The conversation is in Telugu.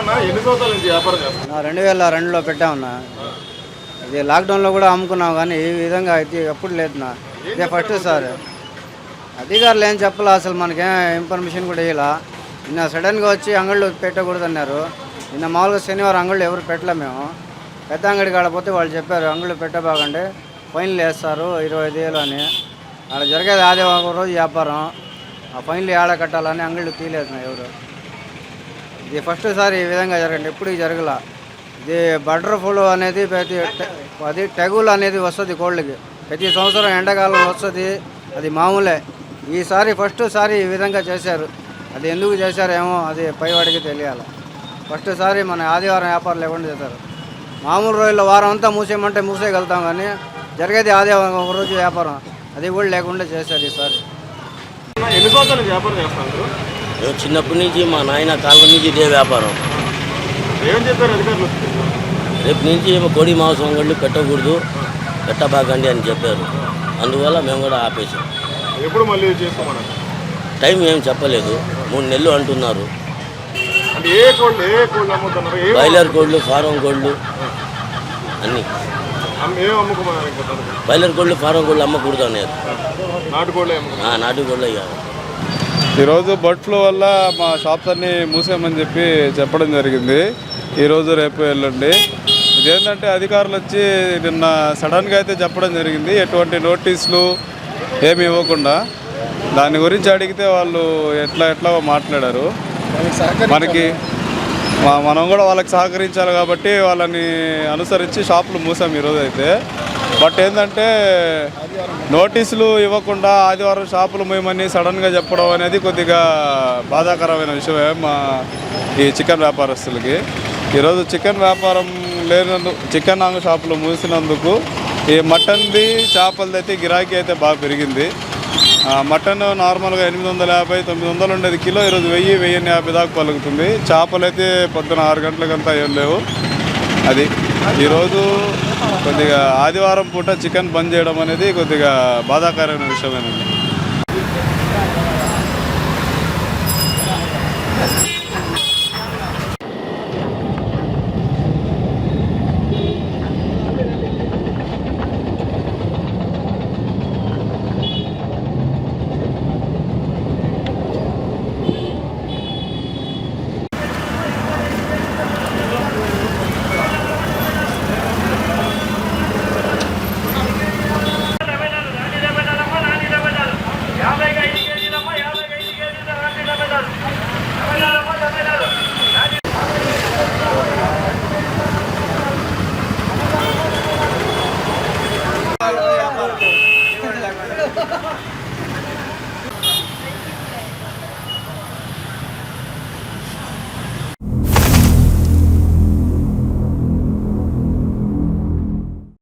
అన్న ఎన్ని సంవత్సరాల నుంచి వ్యాపారం చేస్తున్నారు? నా రెండు వేల రెండులో పెట్టామన్నా. ఇది లాక్డౌన్లో కూడా అమ్ముకున్నాం కానీ ఈ విధంగా అయితే ఎప్పుడు లేదు నా ఇదే ఫస్ట్ సార్. అధికారులు ఏం చెప్పలే? అసలు మనకేం ఇన్ఫర్మేషన్ కూడా ఇవ్వాల నిన్న సడన్గా వచ్చి అంగళ్ళు పెట్టకూడదు అన్నారు. నిన్న మామూలుగా శనివారం అంగళ్ళు ఎవరు పెట్టలే మేము. పెద్ద అంగడి కాడపోతే వాళ్ళు చెప్పారు అంగళ్ళు పెట్టబాకండి. ఫైన్లు వేస్తారు ఇరవై ఐదు వేలు అని. అక్కడ జరిగేది ఆదివారం రోజు వ్యాపారం. ఆ ఫైన్లు ఏడ కట్టాలని అంగళ్ళు తీయలేదు ఎవరు. ఇది ఫస్ట్ సారి ఈ విధంగా జరగండి. ఎప్పుడు జరగల. ఇది బటర్ ఫ్లూ అనేది ప్రతి అది టెగులు అనేది వస్తుంది కోళ్ళకి. ప్రతి సంవత్సరం ఎండాకాలం వస్తుంది. అది మామూలే. ఈసారి ఫస్ట్ సారి ఈ విధంగా చేశారు. అది ఎందుకు చేశారేమో అది పైవాడికి తెలియాలి. ఫస్ట్ సారి మన ఆదివారం వ్యాపారం లేకుండా చేశారు. మామూలు రోజుల్లో వారం అంతా మూసేయమంటే మూసేయగలుగుతాం కానీ జరిగేది ఆదివారం ఒక రోజు వ్యాపారం. అది కూడా లేకుండా చేశారు ఈసారి ఎన్ని సంవత్సరాలు వ్యాపారం చేస్తారు చిన్నప్పటి నుంచి మా నాయన కాలం నుంచి ఇదే వ్యాపారం. ఏం చెప్పారు అధికారులు? రేపు నుంచి ఏమో కోడి మాంసం అంగళ్ళు పెట్టకూడదు పెట్టబాకండి అని చెప్పారు. అందువల్ల మేము కూడా ఆపేసాం. ఎప్పుడు మళ్ళీ చేసుకోమన్నారు టైం ఏం చెప్పలేదు. మూడు నెలలు అంటున్నారు. బాయిలర్ కోళ్ళు ఫారం కోళ్ళు అన్నీ? బాయిలర్ కోళ్ళు ఫారం కోళ్ళు అమ్మకూడదు అన్నారు. నాటు కోళ్ళే అమ్ముకున్నారు. ఆ, నాటు కోళ్ళు అయ్యారు ఈరోజు బర్డ్ ఫ్లూ వల్ల మా షాప్స్ అన్నీ మూసామని చెప్పి చెప్పడం జరిగింది. ఈరోజు రేపు ఎల్లుండి. ఇదేంటంటే అధికారులు వచ్చి నిన్న సడన్గా అయితే చెప్పడం జరిగింది. ఎటువంటి నోటీసులు ఏమి ఇవ్వకుండా. దాని గురించి అడిగితే వాళ్ళు ఎట్లా ఎట్లా మాట్లాడారు. మనకి మనం కూడా వాళ్ళకి సహకరించాలి కాబట్టి వాళ్ళని అనుసరించి షాపులు మూసాం ఈరోజు అయితే. బట్ ఏంటంటే నోటీసులు ఇవ్వకుండా ఆదివారం షాపులు మేమని సడన్గా చెప్పడం అనేది కొద్దిగా బాధాకరమైన విషయమే మా ఈ చికెన్ వ్యాపారస్తులకి. ఈరోజు చికెన్ వ్యాపారం లేనందు చికెన్ ఆంగ షాపులు మూసినందుకు ఈ మటన్ది చేపలది అయితే గిరాకీ అయితే బాగా పెరిగింది. మటన్ నార్మల్గా ఎనిమిది వందల యాభై తొమ్మిది వందలు ఉండేది కిలో ఈరోజు వెయ్యి వెయ్యిన్ని యాభై దాకా పలుకుతుంది. చేపలు అయితే పొద్దున ఆరు గంటలకంతా ఏం లేవు. అది. ఈరోజు కొద్దిగా ఆదివారం పూట చికెన్ బంద్ చేయడం అనేది కొద్దిగా బాధాకరమైన విషయమేనండి. Ha ha ha ha!